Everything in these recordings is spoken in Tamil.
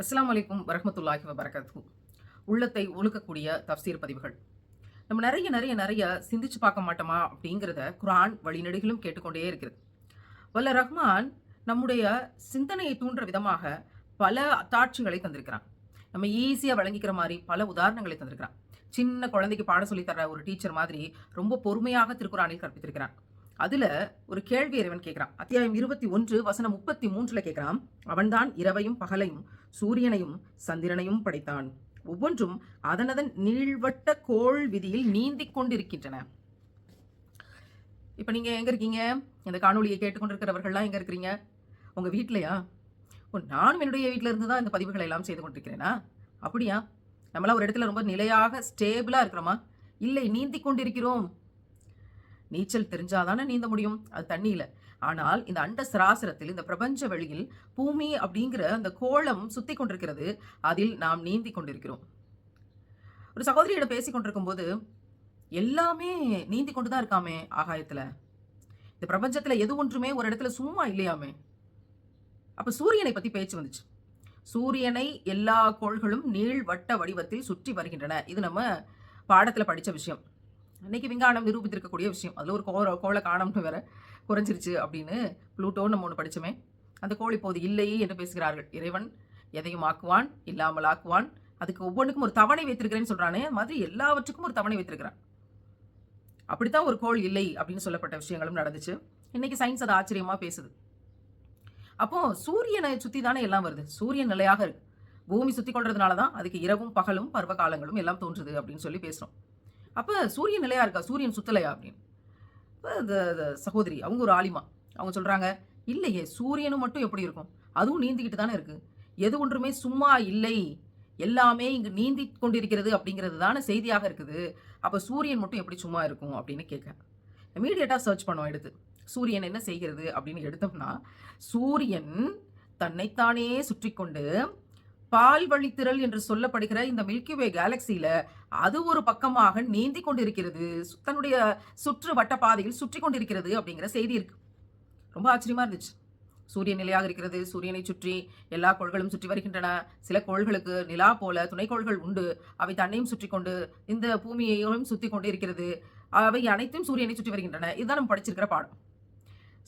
அஸ்லாம் வலைக்கும் வரமத்துல்லாஹி வபரகாத்து உள்ளத்தை ஒழுக்கக்கூடிய தப்சீர் பதிவுகள். நம்ம நிறைய நிறைய நிறைய சிந்திச்சு பார்க்க மாட்டோமா அப்படிங்கிறத குரான் வழிநடிகளும் கேட்டுக்கொண்டே இருக்கிறது. வல்ல ரஹ்மான் நம்முடைய சிந்தனையை தூண்டுற விதமாக பல அத்தாட்சிகளை தந்திருக்கிறான். நம்ம ஈஸியாக விளங்கிக்கிற மாதிரி பல உதாரணங்களை தந்திருக்கிறான். சின்ன குழந்தைக்கு பாட சொல்லி தர ஒரு டீச்சர் மாதிரி ரொம்ப பொறுமையாக திருக்குறானில் கற்பித்திருக்கிறான். அதுல ஒரு கேள்வி இறைவன் கேட்கிறான். அத்தியாயம் இருபத்தி ஒன்று வசனம் முப்பத்தி மூன்றுல கேட்கிறான் அவன்தான் இரவையும் பகலையும் சூரியனையும் சந்திரனையும் படைத்தான். ஒவ்வொன்றும் அதனதன் நீள்வட்ட கோள் விதியில் நீந்தி கொண்டிருக்கின்றன. இப்போ நீங்கள் எங்கே இருக்கீங்க? இந்த காணொலியை கேட்டுக்கொண்டிருக்கிறவர்கள்லாம் எங்கே இருக்கிறீங்க? உங்கள் வீட்டிலையா ஓ நானும் என்னுடைய வீட்டில் இருந்து தான் இந்த பதிவுகளை எல்லாம் செய்து கொண்டிருக்கிறேனா? அப்படியா? நம்மளாம் ஒரு இடத்துல ரொம்ப நிலையாக ஸ்டேபிளாக இருக்கிறோமா? இல்லை நீந்தி கொண்டிருக்கிறோம். நீச்சல் தெரிஞ்சாதானே நீந்த முடியும். அது தண்ணியில. ஆனால் இந்த அண்ட சராசரத்தில் இந்த பிரபஞ்ச வழியில் பூமி அப்படிங்கிற அந்த கோளம் சுத்தி கொண்டிருக்கிறது. அதில் நாம் நீந்தி கொண்டிருக்கிறோம். ஒரு சகோதரியிடம் பேசி கொண்டிருக்கும் போது எல்லாமே நீந்தி கொண்டு தான் இருக்காமே ஆகாயத்துல. இந்த பிரபஞ்சத்துல எது ஒன்றுமே ஒரு இடத்துல சும்மா இல்லையாமே. அப்ப சூரியனை பத்தி பேச்சு வந்துச்சு. சூரியனை எல்லா கோள்களும் நீள்வட்ட வடிவத்தில் சுற்றி வருகின்றன. இது நம்ம பாடத்தில் படித்த விஷயம். இன்னைக்கு விஞ்ஞானம் நிரூபித்திருக்கக்கூடிய விஷயம். அதில் ஒரு கோ கோளை காணம்னு வேற குறைஞ்சிருச்சு அப்படின்னு ப்ளூட்டோன்னு நம்ம ஒன்று படிச்சோமே. அந்த கோழி இப்போது இல்லையே என்று பேசுகிறார்கள். இறைவன் எதையும் ஆக்குவான் இல்லாமல் ஆக்குவான். அதுக்கு ஒவ்வொன்றுக்கும் ஒரு தவணை வைத்திருக்கிறேன்னு சொல்கிறானே மாதிரி எல்லாவற்றுக்கும் ஒரு தவணை வைத்திருக்கிறான். அப்படித்தான் ஒரு கோள் இல்லை அப்படின்னு சொல்லப்பட்ட விஷயங்களும் நடந்துச்சு. இன்னைக்கு சயின்ஸ் அது ஆச்சரியமாக பேசுது. அப்போ சூரியனை சுற்றி தானே எல்லாம் வருது. சூரியன் நிலையாக இருக்கு. பூமி சுற்றி கொள்றதுனால தான் அதுக்கு இரவும் பகலும் பருவ காலங்களும் எல்லாம் தோன்றுது அப்படின்னு சொல்லி பேசுகிறோம் அப்போ சூரியன் நிலையாக இருக்கா? சூரியன் சுத்தலையா அப்படின்னு. இப்போ இந்த சகோதரி அவங்க ஒரு ஆலிமா. அவங்க சொல்கிறாங்க இல்லையே சூரியனும் மட்டும் எப்படி இருக்கும்? அதுவும் நீந்திக்கிட்டு தானே இருக்குது எது ஒன்றுமே சும்மா இல்லை. எல்லாமே இங்கு நீந்தி கொண்டிருக்கிறது அப்படிங்கிறது தானே செய்தியாக இருக்குது. அப்போ சூரியன் மட்டும் எப்படி சும்மா இருக்கும்? அப்படின்னு கேட்குறேன் இமீடியட்டாக சர்ச் பண்ணோம் எடுத்து. சூரியன் என்ன செய்கிறது அப்படின்னு எடுத்தோம்னா சூரியன் தன்னைத்தானே சுற்றி கொண்டு பால் வழித்திரள் என்று சொல்லப்படுகிற இந்த மில்கி வே கேலக்சியில அது ஒரு பக்கமாக நீந்தி கொண்டிருக்கிறது. தன்னுடைய சுற்று வட்ட பாதையில் சுற்றி கொண்டிருக்கிறது அப்படிங்கிற செய்தி இருக்கு. ரொம்ப ஆச்சரியமா இருந்துச்சு. சூரியன் நிலையாக இருக்கிறது. சூரியனை சுற்றி எல்லா கோள்களும் சுற்றி வருகின்றன. சில கோள்களுக்கு நிலா போல துணைக்கோள்கள் உண்டு. அவை தன்னையும் சுற்றி கொண்டு இந்த பூமியையும் சுற்றி கொண்டு இருக்கிறது அவை அனைத்தும் சூரியனை சுற்றி வருகின்றன. இதுதான் நம்ம படிச்சிருக்கிற பாடம்.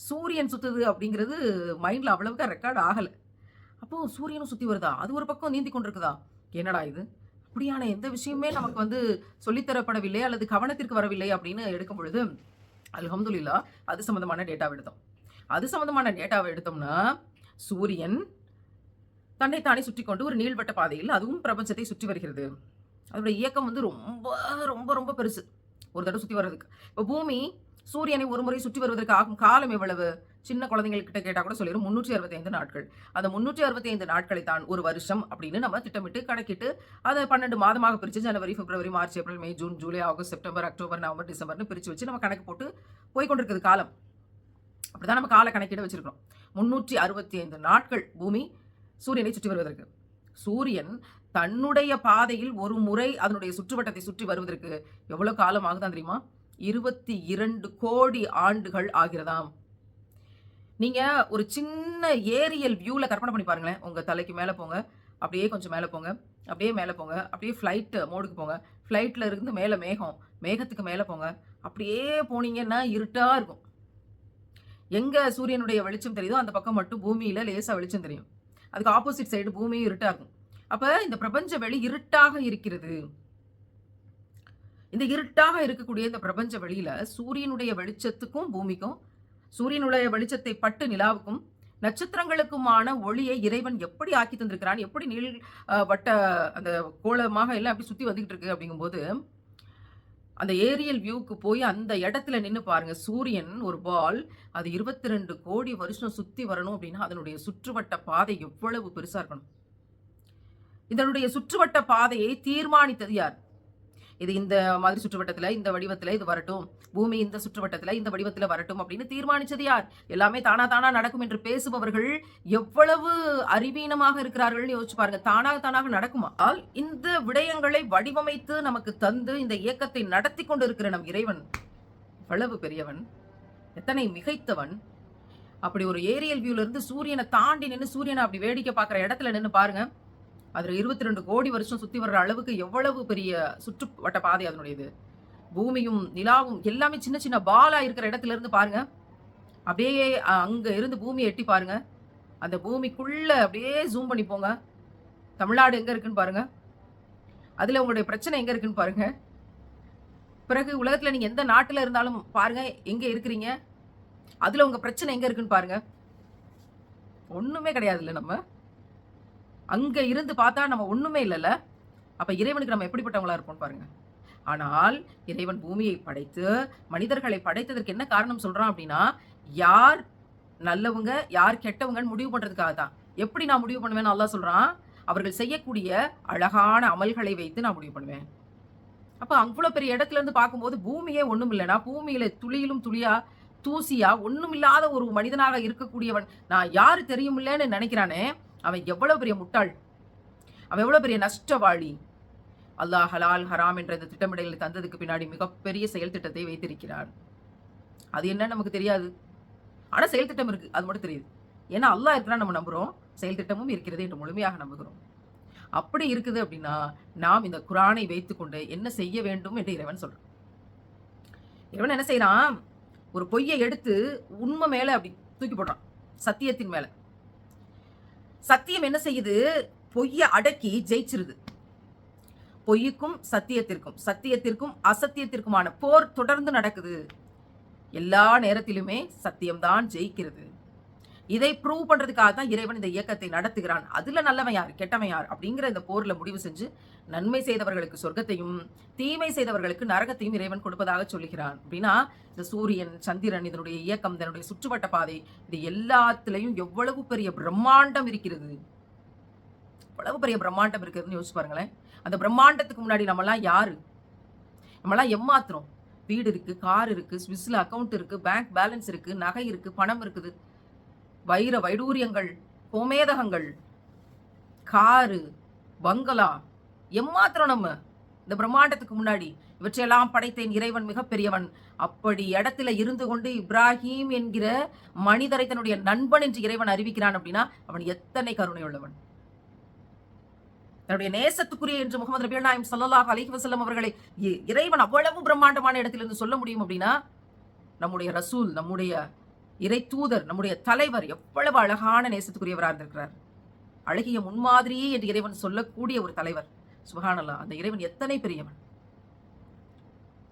சூரியன் சுத்துது அப்படிங்கிறது மைண்ட்ல அவ்வளவுக்கு ரெக்கார்ட் ஆகலை. அப்போ சூரியனும் சுற்றி வருதா? அது ஒரு பக்கம் நீந்தி கொண்டிருக்குதா? என்னடா இது? அப்படியான எந்த விஷயமே நமக்கு வந்து சொல்லித்தரப்படவில்லை அல்லது கவனத்திற்கு வரவில்லை அப்படின்னு எடுக்கும் பொழுது அலமதுல்லா அது சம்மந்தமான டேட்டாவை எடுத்தோம். அது சம்மந்தமான டேட்டாவை எடுத்தோம்னா சூரியன் தன்னைத்தானே சுற்றி கொண்டு ஒரு நீள்வட்ட பாதையில் அதுவும் பிரபஞ்சத்தை சுற்றி வருகிறது. அதோட இயக்கம் வந்து ரொம்ப ரொம்ப ரொம்ப பெருசு. ஒரு தடவை சுற்றி வர்றதுக்கு. இப்போ பூமி சூரியனை ஒரு முறை சுற்றி வருவதற்கு ஆகும் காலம் எவ்வளவு? சின்ன குழந்தைங்கள்கிட்ட கேட்டால் கூட சொல்லிடும் முந்நூற்றி அறுபத்தைந்து நாட்கள். அந்த முந்நூற்றி அறுபத்தைந்து நாட்களை தான் ஒரு வருஷம் அப்படின்னு நம்ம திட்டமிட்டு கணக்கிட்டு அதை பன்னெண்டு மாதமாக பிரித்து ஜனவரி பிப்ரவரி March April May June July August September October November டிசம்பர்னு பிரித்து வச்சு நம்ம கணக்கு போட்டு போய் காலம். காலம் அப்படிதான் நம்ம கால கணக்கிட வச்சுருக்கோம் முன்னூற்றி அறுபத்தி ஐந்து நாட்கள் பூமி சூரியனை சுற்றி வருவதற்கு. சூரியன் தன்னுடைய பாதையில் ஒரு முறை அதனுடைய சுற்றுவட்டத்தை சுற்றி வருவதற்கு எவ்வளோ காலம் ஆகுதான் தெரியுமா? இருபத்தி இரண்டு கோடி ஆண்டுகள் ஆகிறதாம். நீங்க ஒரு சின்ன ஏரியல் வியூல கற்பனை பண்ணி பாருங்களேன். உங்க தலைக்கு மேலே போங்க. அப்படியே கொஞ்சம் மேலே போங்க. அப்படியே மேலே போங்க. அப்படியே ஃப்ளைட்டு மோடுக்கு போங்க. ஃப்ளைட்டில் இருந்து மேலே மேகம் மேகத்துக்கு மேலே போங்க. அப்படியே போனீங்கன்னா இருட்டாக இருக்கும். எங்கே சூரியனுடைய வெளிச்சம் தெரியுதோ அந்த பக்கம் மட்டும் பூமியில் லேசாக வெளிச்சம் தெரியும். அதுக்கு ஆப்போசிட் சைடு பூமியும் இருட்டாக இருக்கும். அப்போ இந்த பிரபஞ்ச வெளி இருட்டாக இருக்கிறது. இந்த இருட்டாக இருக்கக்கூடிய இந்த பிரபஞ்ச வெளியில் சூரியனுடைய வெளிச்சத்துக்கும் பூமிக்கும் சூரியனுடைய வெளிச்சத்தை பட்டு நிலாவுக்கும் நட்சத்திரங்களுக்குமான ஒளியை இறைவன் எப்படி ஆக்கி தந்திருக்கிறான் எப்படி நீள் வட்ட அந்த கோலமாக எல்லாம் அப்படி சுற்றி வந்துக்கிட்டு இருக்கு அப்படிங்கும்போது அந்த ஏரியல் வியூக்கு போய் அந்த இடத்துல நின்று பாருங்க. சூரியன் ஒரு பால் அது இருபத்தி ரெண்டு கோடி வருஷம் சுற்றி வரணும் அப்படின்னா அதனுடைய சுற்றுவட்ட பாதை எவ்வளவு பெருசாக இருக்கணும். இதனுடைய சுற்றுவட்ட பாதையை தீர்மானித்தது யார்? இது இந்த மாதிரி சுற்றுவட்டத்துல இந்த வடிவத்துல இது வரட்டும். பூமி இந்த சுற்றுவட்டத்துல இந்த வடிவத்துல வரட்டும் அப்படின்னு தீர்மானிச்சது யார்? எல்லாமே தானா தானா நடக்கும் என்று பேசுபவர்கள் எவ்வளவு அறிவீனமாக இருக்கிறார்கள்னு யோசிச்சு பாருங்க. தானாக தானாக நடக்குமா? இந்த விடயங்களை வடிவமைத்து நமக்கு தந்து இந்த இயக்கத்தை நடத்தி கொண்டு இருக்கிற நம் இறைவன் எவ்வளவு பெரியவன் எத்தனை மிகைத்தவன். அப்படி ஒரு ஏரியல் வியூல இருந்து சூரியனை தாண்டி நின்று சூரியனை அப்படி வேடிக்கை பார்க்குற இடத்துல நின்று பாருங்க. அதில் இருபத்தி ரெண்டு கோடி வருஷம் சுற்றி வர்ற அளவுக்கு எவ்வளவு பெரிய சுற்றுவட்ட பாதை அதனுடையது? பூமியும் நிலாவும் எல்லாமே சின்ன சின்ன பாலா இருக்கிற இடத்துல இருந்து பாருங்க. அப்படியே அங்க இருந்து பூமியை எட்டி பாருங்க. அந்த பூமிக்குள்ள அப்படியே ஜூம் பண்ணி போங்க. தமிழ்நாடு எங்க இருக்குன்னு பாருங்க. அதுல உங்களுடைய பிரச்சனை எங்க இருக்குன்னு பாருங்க. பிறகு உலகத்துல நீங்க எந்த நாட்டுல இருந்தாலும் பாருங்க எங்க இருக்கிறீங்க? அதுல உங்க பிரச்சனை எங்க இருக்குன்னு பாருங்க. ஒண்ணுமே கிடையாதுல்ல நம்ம. அங்க இருந்து பார்த்தா நம்ம ஒண்ணுமே இல்லைல்ல. அப்ப இறைவனுக்கு நம்ம எப்படிப்பட்டவங்களா இருப்போம் பாருங்க. ஆனால் இறைவன் பூமியை படைத்து மனிதர்களை படைத்ததற்கு என்ன காரணம் சொல்றான் அப்படின்னா யார் நல்லவங்க யார் கெட்டவங்கன்னு முடிவு பண்றதுக்காக தான். எப்படி நான் முடிவு பண்ணுவேன்னு அல்லா சொல்றான்? அவர்கள் செய்யக்கூடிய அழகான அமல்களை வைத்து நான் முடிவு பண்ணுவேன். அப்ப அவ்வளோ பெரிய இடத்துல இருந்து பார்க்கும்போது பூமியே ஒண்ணும் இல்லைன்னா பூமியில துளியிலும் துளியா தூசியா ஒண்ணும் இல்லாத ஒரு மனிதனாக இருக்கக்கூடியவன் நான் யாரு தெரியும் இல்லைன்னு நினைக்கிறானே? அவன் எவ்வளவு பெரிய முட்டாள். அவன் எவ்வளவு பெரிய நஷ்டவாளி. அல்லாஹ் ஹலால் ஹராம் என்ற இந்த திட்டமிடலை தந்ததுக்கு பின்னாடி மிகப்பெரிய செயல் திட்டத்தை வைத்திருக்கிறார். அது என்னன்னு நமக்கு தெரியாது. ஆனா செயல் திட்டம் இருக்கு. அது மட்டும் தெரியுது. ஏன்னா அல்லாஹ் இருக்கிறா நம்ம நம்புறோம். செயல் திட்டமும் இருக்கிறது என்று முழுமையாக நம்புகிறோம். அப்படி இருக்குது அப்படின்னா நாம் இந்த குரானை வைத்துக்கொண்டு என்ன செய்ய வேண்டும் என்று இறைவன் சொல்றான். இறைவன் என்ன செய்யறான்? ஒரு பொய்யை எடுத்து உண்மை மேல அப்படி தூக்கி போடுறான். சத்தியத்தின் மேலே. சத்தியம் என்ன செய்யுது? பொய்யை அடக்கி ஜெயிச்சிருது. பொய்யுக்கும் சத்தியத்திற்கும் சத்தியத்திற்கும் அசத்தியத்திற்குமான போர் தொடர்ந்து நடக்குது. எல்லா நேரத்திலுமே சத்தியம்தான் ஜெயிக்கிறது. இதை ப்ரூவ் பண்றதுக்காக தான் இறைவன் இந்த இயக்கத்தை நடத்துகிறான். அதுல நல்லவன் யார்? கெட்டவன் யார்? அப்படிங்கிற இந்த போர்ல முடிவு செஞ்சு நன்மை செய்தவர்களுக்கு சொர்க்கத்தையும் தீமை செய்தவர்களுக்கு நரகத்தையும் இறைவன் கொடுப்பதாக சொல்லுகிறான். அப்படின்னா இந்த சூரியன் சந்திரன் இதனுடைய இயக்கம் இதனுடைய சுற்றுவட்ட பாதை இது எல்லாத்துலயும் எவ்வளவு பெரிய பிரம்மாண்டம் இருக்கிறது? எவ்வளவு பெரிய பிரம்மாண்டம் இருக்குதுன்னு யோசிச்சு பாருங்களேன். அந்த பிரம்மாண்டத்துக்கு முன்னாடி நம்மலாம் யாரு? நம்மலாம் எம்மாத்திரம் வீடு இருக்கு கார் இருக்கு ஸ்விஸ்ல அக்கௌண்ட் இருக்கு பேங்க் பேலன்ஸ் இருக்கு நகை இருக்கு பணம் இருக்குது. வைர வைடூரியங்கள் கோமேதகங்கள் காரு பங்களா எம்மாத்திரம் நம்ம? இந்த பிரம்மாண்டத்துக்கு முன்னாடி இவற்றையெல்லாம் படைத்தேன் இறைவன் மிகப்பெரியவன். அப்படி இடத்துல இருந்து கொண்டு இப்ராஹிம் என்கிற மனிதரை தன்னுடைய நண்பன் என்று இறைவன் அறிவிக்கிறான் அப்படின்னா அவன் எத்தனை கருணை உள்ளவன் தன்னுடைய நேசத்துக்குரிய என்று முகமது நபி நாயம் சல்லாஹ் அலிஹசல்லம் அவர்களை இறைவன் அவ்வளவு பிரம்மாண்டமான இடத்திலிருந்து சொல்ல முடியும் அப்படின்னா நம்முடைய ரசூல் நம்முடைய இறை தூதர் நம்முடைய தலைவர் எவ்வளவு அழகான நேசத்துக்குரியவராக இருந்திருக்கிறார். அழகிய முன்மாதிரியே என்று இறைவன் சொல்லக்கூடிய ஒரு தலைவர். சுபகானல்லா அந்த இறைவன் எத்தனை பெரியவன்?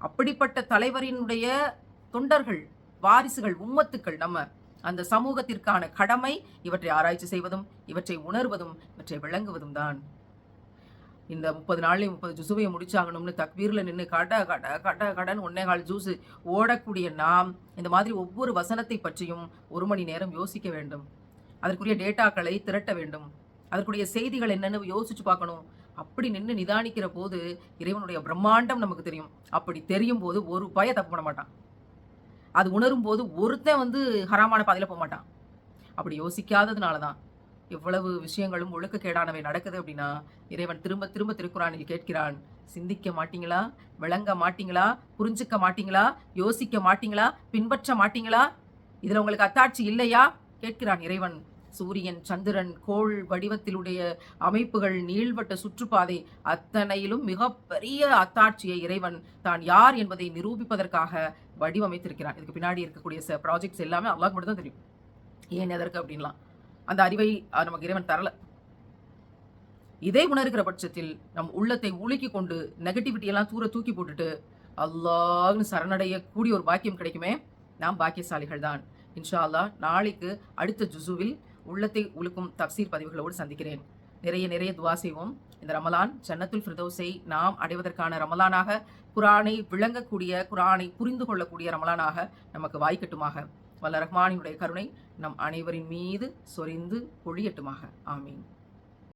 அப்படிப்பட்ட தலைவரினுடைய தொண்டர்கள் வாரிசுகள் உம்மத்துக்கள் நம்ம அந்த சமூகத்திற்கான கடமை இவற்றை ஆராய்ச்சி செய்வதும் இவற்றை உணர்வதும் இவற்றை விளங்குவதும் தான். இந்த முப்பது நாள்லேயும் முப்பது ஜூசுவையை முடிச்சாகணும்னு தக்வீரில் நின்று கட கட கட கடன் ஒன்னே கால் ஜூஸு ஓடக்கூடிய நாம் இந்த மாதிரி ஒவ்வொரு வசனத்தை பற்றியும் ஒரு மணி நேரம் யோசிக்க வேண்டும். அதற்குரிய டேட்டாக்களை திரட்ட வேண்டும். அதற்குரிய செய்திகள் என்னென்னு யோசிச்சு பார்க்கணும். அப்படி நின்று நிதானிக்கிற போது இறைவனுடைய பிரம்மாண்டம் நமக்கு தெரியும். அப்படி தெரியும் போது ஒரு பய தப்பு பண்ண மாட்டான். அது உணரும் போது ஒருத்தன் வந்து ஹராமான பாதையில் போக மாட்டான். அப்படி யோசிக்காததுனால தான் எவ்வளவு விஷயங்களும் ஒழுக்கக்கேடானவை நடக்குது அப்படின்னா இறைவன் திரும்ப திரும்ப திருக்குறானில் கேட்கிறான். சிந்திக்க மாட்டீங்களா? விளங்க மாட்டீங்களா? புரிஞ்சுக்க மாட்டீங்களா? யோசிக்க மாட்டீங்களா? பின்பற்ற மாட்டீங்களா? இதுல உங்களுக்கு அத்தாட்சி இல்லையா? கேட்கிறான் இறைவன். சூரியன் சந்திரன் கோள் வடிவத்திலுடைய அமைப்புகள் நீள்வட்ட சுற்றுப்பாதை அத்தனையிலும் மிகப்பெரிய அத்தாட்சியை இறைவன் தான் யார் என்பதை நிரூபிப்பதற்காக வடிவமைத்திருக்கிறான். இதுக்கு பின்னாடி இருக்கக்கூடிய ப்ராஜெக்ட்ஸ் எல்லாமே அல்லாஹ் மட்டும் தான் தெரியும். ஏன் எதற்கு அப்படின்லாம்? அந்த அறிவை நமக்கு இறைவன் தரல. இதை உணர்கிற பட்சத்தில் நம் உள்ளத்தை உலுக்கி கொண்டு நெகட்டிவிட்டி எல்லாம் தூர தூக்கி போட்டுட்டு அல்லாஹ்னு சரணடைய கூடிய ஒரு பாக்கியம் கிடைக்குமே நாம் பாக்கியசாலிகள் தான். இன்ஷா அல்லா நாளைக்கு அடுத்த ஜுசுவில் உள்ளத்தை உழுக்கும் தப்சீர் பதிவுகளோடு சந்திக்கிறேன். நிறைய நிறைய துவா செய்வோம். இந்த ரமலான் ஜன்னத்துல் ஃபிரதோஸை நாம் அடைவதற்கான ரமலானாக குரானை விளங்கக்கூடிய குரானை புரிந்து கொள்ளக்கூடிய ரமலானாக நமக்கு வாய்க்கட்டுமாக. வல்ல ரஹ்மானியுடைய கருணை நம் அனைவரின் மீது சொரிந்து பொழியட்டுமாக. ஆமீன்.